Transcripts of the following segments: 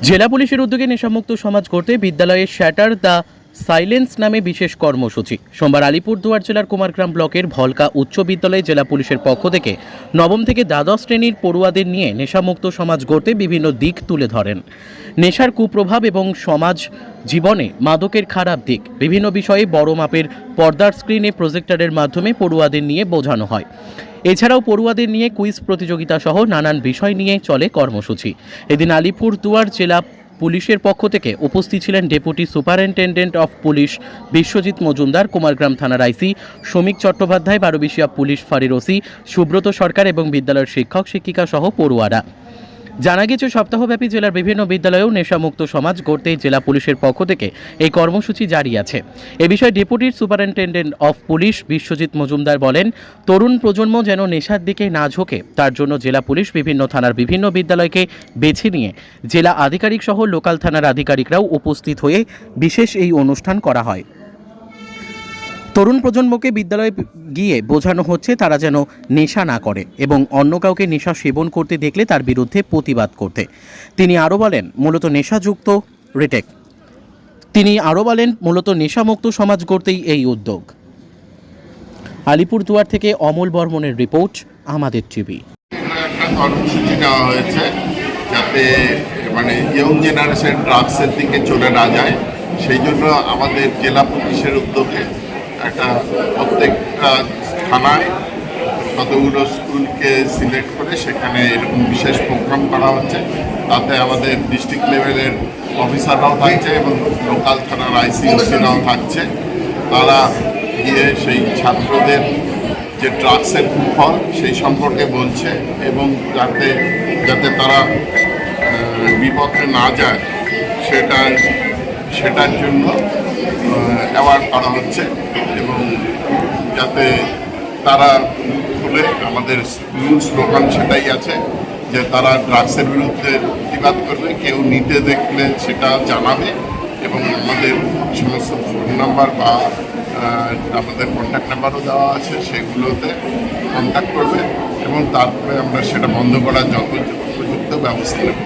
জেলা পুলিশের উদ্যোগে নেশামুক্ত সমাজ করতে বিদ্যালয়ে শ্যাটার দ্য সাইলেন্স নামে বিশেষ কর্মসূচি। সোমবার আলিপুরদুয়ার জেলার কুমারগ্রাম ব্লকের ভলকা উচ্চ বিদ্যালয়ে জেলা পুলিশের পক্ষ থেকে নবম থেকে দ্বাদশ শ্রেণির পড়ুয়াদের নিয়ে নেশামুক্ত সমাজ গড়তে বিভিন্ন দিক তুলে ধরেন। নেশার কুপ্রভাব এবং সমাজ জীবনে মাদকের খারাপ দিক বিভিন্ন বিষয়ে বড় মাপের পর্দার স্ক্রিনে প্রজেক্টরের মাধ্যমে পড়ুয়াদের নিয়ে বোঝানো হয়। এছাড়াও পড়ুয়াদের নিয়ে কুইজ প্রতিযোগিতা সহ নানান বিষয় নিয়ে চলে কর্মসূচি। এদিন আলিপুরদুয়ার জেলা পুলিশের পক্ষ থেকে উপস্থিত ছিলেন deputy superintendent of police Biswajit Majumdar, Kumargram থানার আইসি শ্রমিক চট্টোপাধ্যায়, বারোবিশিয়া পুলিশ ফাঁড়ির ওসি, সুব্রত সরকার এবং বিদ্যালয়ের শিক্ষক শিক্ষিকা সহ পড়ুয়ারা। জানা গেছে, সপ্তাহব্যাপী জেলার বিভিন্ন বিদ্যালয়েও নেশামুক্ত সমাজ গড়তে জেলা পুলিশের পক্ষ থেকে এই কর্মসূচি জারি আছে। এ বিষয়ে ডেপুটির superintendent of police Biswajit Majumdar বলেন, তরুণ প্রজন্ম যেন নেশার দিকে না ঝোঁকে, তার জন্য জেলা পুলিশ বিভিন্ন থানার বিভিন্ন বিদ্যালয়কে বেছে নিয়ে জেলা আধিকারিক সহ লোকাল থানার আধিকারিকরাও উপস্থিত হয়ে বিশেষ এই অনুষ্ঠান করা হয়। তরুণ প্রজন্মকে বিদ্যালয়ে গিয়ে বোঝানো হচ্ছে তারা যেন নেশা না করে এবং অন্য কাউকে নেশা সেবন করতে দেখলে তার বিরুদ্ধে প্রতিবাদ করতে। তিনি আরও বলেন, মূলত নেশাযুক্ত রিটেক। তিনি আরও বলেন, মূলত নেশামুক্ত সমাজ গড়তেই এই উদ্যোগ। আলিপুরদুয়ার থেকে অমল বর্মনের রিপোর্ট, আমাদের টিভি। কর্মসূচি নেওয়া হয়েছে যাতে মানে ইয়ং জেনারেশন ড্রাগসের দিকে চলে না যায়। সেই জন্য আমাদের জেলা পুলিশের উদ্যোগে একটা প্রত্যেকটা থানায় কতগুলো স্কুলকে সিলেক্ট করে সেখানে এরকম বিশেষ প্রোগ্রাম করা হচ্ছে। তাতে আমাদের ডিস্ট্রিক্ট লেভেলের অফিসাররাও থাকছে এবং লোকাল থানার আইসিওসিরাও থাকছে। তারা গিয়ে সেই ছাত্রদের যে ড্রাগসের কুফল সেই সম্পর্কে বলছে এবং যাতে যাতে তারা বিপথে না যায় সেটা সেটার জন্য করা হচ্ছে এবং যাতে তারা খুলে আমাদের মূল স্লোগান সেটাই আছে, যে তারা ড্রাগসের বিরুদ্ধে প্রতিবাদ করবে, কেউ নিতে দেখলে সেটা জানাবে এবং আমাদের সমস্ত ফোন নাম্বার বা আমাদের কন্ট্যাক্ট নাম্বারও দেওয়া আছে, সেগুলোতে কন্ট্যাক্ট করবে এবং তারপরে আমরা সেটা বন্ধ করার যত উপযুক্ত ব্যবস্থা নেব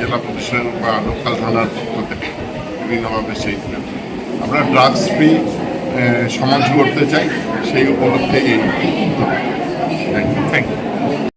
জেলা পুলিশের বা লোকাল থানার পক্ষ থেকে। বিভিন্নভাবে সেই আমরা ড্রাগস ফ্রি সমাজ করতে চাই সেই উপলক্ষে এই। Thank you